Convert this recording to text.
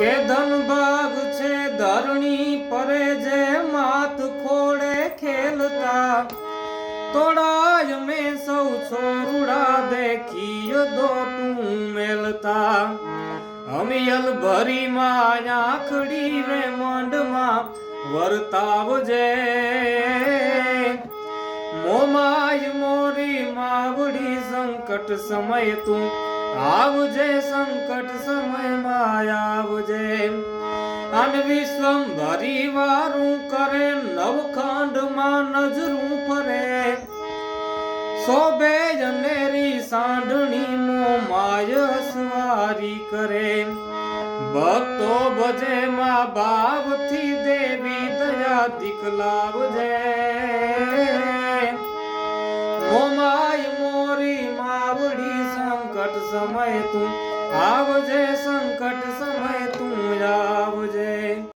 કે ધન ભાગ છે, ધરણી પરે જે માત ખોડે ખેલતા. તોડાય મેં સૌ છોરુડા દેખી દો તું મેલતા. અમિયલ ભરી માં આખડી રે મંડમાં વર્તાવજે મોમાય મોરી માવડી સંકટ સમય તું. આવજે સંકટ સમયમાં અન વિશ્વમ ભરી વારું કરે નવખંડમાં નજરું ફરે. શોભે જનેરી સાંઢણી મો માય સવારી કરે. ભક્તો ભજે મા ભાવથી દેવી દયા દીકલાવજે મોમાય મોરી માવડી સંકટ સમય તું આવજે સંકટ સમય.